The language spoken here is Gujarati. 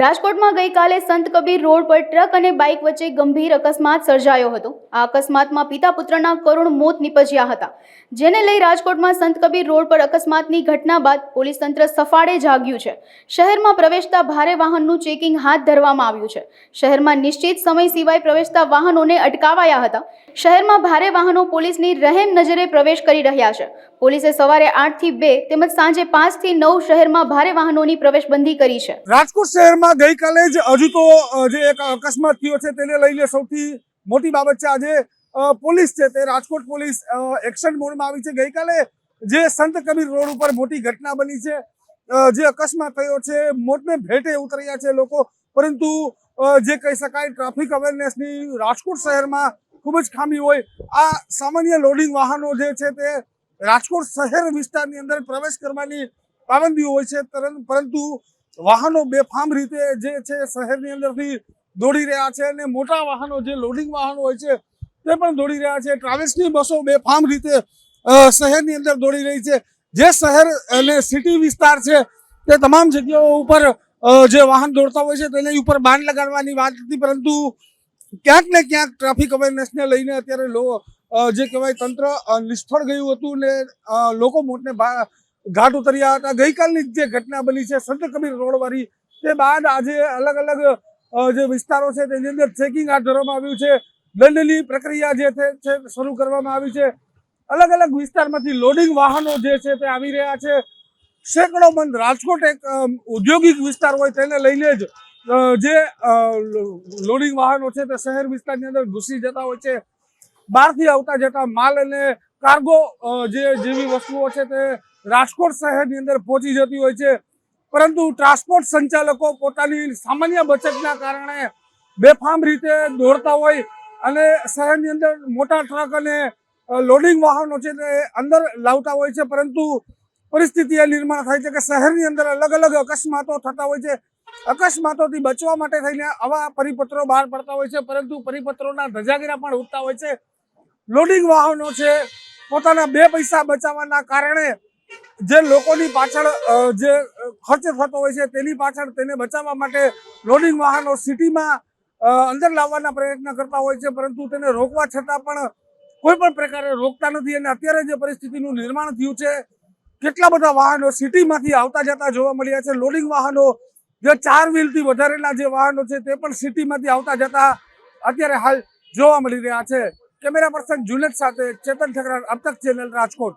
રાજકોટમાં ગઈકાલે સંત કબીર રોડ પર ટ્રક અને બાઇક વચ્ચે ગંભીર અકસ્માત સર્જાયો હતો. આ અકસ્માતમાં પિતા પુત્રના કરુણ મોત નીપજ્યા હતા. જેને લઈ રાજકોટમાં સંત કબીર રોડ પર અકસ્માતની ઘટના બાદ પોલીસ તંત્ર સફાળે જાગ્યું છે. શહેરમાં પ્રવેશતા ભારે વાહનનું ચેકિંગ હાથ ધરવામાં આવ્યું છે. શહેરમાં નિશ્ચિત સમય સિવાય પ્રવેશતા વાહનોને અટકાવાયા હતા. શહેરમાં ભારે વાહનો પોલીસની રહેમ નજરે પ્રવેશ કરી રહ્યા છે. પોલીસે સવારે આઠથી બે તેમજ સાંજે પાંચથી નવ શહેરમાં ભારે વાહનોની પ્રવેશબંધી કરી છે. રાજકોટ શહેરમાં ગઈકાલે જ હજુ તો જે એક અકસ્માત થયો છે તેને લઈને સૌથી મોટી બાબત છે આજે પોલીસ છે તે, રાજકોટ પોલીસ એક્શન મોડમાં આવી છે. ગઈકાલે જે સંત કબીર રોડ ઉપર મોટી ઘટના બની છે જે અકસ્માત થયો છે, મોતને ભેટે ઉતર્યા છે લોકો, પરંતુ જે કહી શકાય ટ્રાફિક અવેરનેસની રાજકોટ શહેરમાં ખૂબ જ ખામી હોય. આ સામાન્ય લોડિંગ વાહનો જે છે તે રાજકોટ શહેર વિસ્તારની અંદર પ્રવેશ કરવાની પાબંદીઓ હોય છે પરંતુ વાહનો બેફામ રીતે જે છે શહેરની અંદરથી દોડી રહ્યા છે અને મોટા વાહનો, જે લોડિંગ વાહનો હોય છે, તે પણ દોડી રહ્યા છે. ટ્રાવેલ્સની બસો બેફામ રીતે શહેરની અંદર દોડી રહી છે. જે શહેર અને સિટી વિસ્તાર છે, તે તમામ જગ્યાઓ ઉપર જે વાહન દોડતા હોય છે, તેની ઉપર બાન લગાડવાની વાત હતી, પરંતુ ક્યાંક ને ક્યાંક ટ્રાફિક અવેરનેસને લઈને અત્યારે જે કહેવાય તંત્ર નિષ્ફળ ગયું હતું ને લોકો મોટને ઘાટ ઉતર્યા હતા. ગઈકાલની જે ઘટના બની છે, સંત કબીર રોડ વાળી તે બાદ આજે અલગ અલગ જે વિસ્તારો છે, તેની અંદર ચેકિંગ હાથ ધરવામાં આવ્યું છે. દંડની પ્રક્રિયા જે છે શરૂ કરવામાં આવી છે. અલગ અલગ વિસ્તારમાંથી લોડિંગ વાહનો જે છે, તે આવી રહ્યા છે. સેંકડો બંધ રાજકોટ એક ઔદ્યોગિક વિસ્તાર હોય, તેને લઈને જ જે લોડિંગ વાહનો છે, તે શહેર વિસ્તારની અંદર ઘૂસી જતા હોય છે. બહારથી આવતા જતા માલ અને કાર્ગો જે જેવી વસ્તુઓ છે, તે રાજકોટ શહેરની અંદર પહોંચી જતી હોય છે. પરંતુ ટ્રાન્સપોર્ટ સંચાલકો પોતાની સામાન્ય બચતના કારણે બેફામ રીતે દોડતા હોય અને શહેરની અંદર મોટા ટ્રક અને લોડિંગ વાહનો છે તે અંદર લાવતા હોય છે. પરંતુ પરિસ્થિતિ એ નિર્માણ થાય છે કે શહેરની અંદર અલગ અલગ અકસ્માતો થતા હોય છે. અકસ્માતોથી બચવા માટે થઈને આવા પરિપત્રો બહાર પડતા હોય છે. પરંતુ પરિપત્રોના ધજાગીરા પણ ઉઠતા હોય છે. લોડિંગ વાહનો છે. પોતાના બે પૈસા બચાવવાના કારણે જે લોકોની પાછળ જે ખર્ચ થતો હોય છે, તેની પાછળ તેને બચાવવા માટે લોડિંગ વાહનો સિટીમાં અંદર લાવવાના પ્રયત્ન કરતા હોય છે, પરંતુ તેને રોકવા છતાં પણ કોઈ પણ પ્રકારે રોકતા નથી અને અત્યારે જે પરિસ્થિતિનું નિર્માણ થયું છે, કેટલા બધા વાહનો સિટીમાંથી આવતા જતા જોવા મળ્યા છે. લોડિંગ વાહનો, જે ચાર વ્હીલથી વધારેના જે વાહનો છે, તે પણ સિટીમાંથી આવતા જતા અત્યારે હાલ જોવા મળી રહ્યા છે. કેમેરા પર્સન જુનેદ સાથે ચેતન ઠકરાર અબતક ચેનલ રાજકોટ.